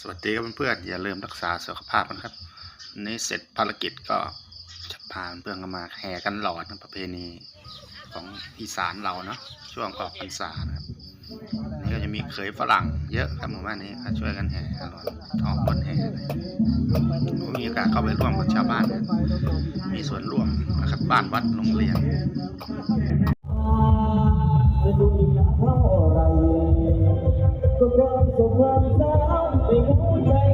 สวัสดีครับเพื่อนๆอย่าลืมรักษาสุขภาพนะครับนี้เสร็จภารกิจก็จะพาเพื่อนกันมาแห่กันหลอดนะประเพณีของอีสานเราเนาะช่วงออกพรรษานะครับนี่ก็จะมีเคยฝรั่งเยอะครับหมู่บ้านนี้ช่วยกันแห่หลอดออกบนแห่เลยมีโอกาสเข้าไปร่วมกับชาวบ้าน มีส่วนร่วมนะครับบ้านวัดโรงเรียนก็ความสุขความ 被污染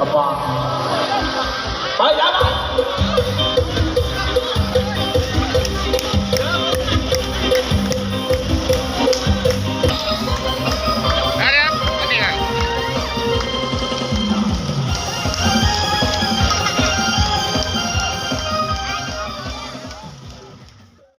กระบองไปยับ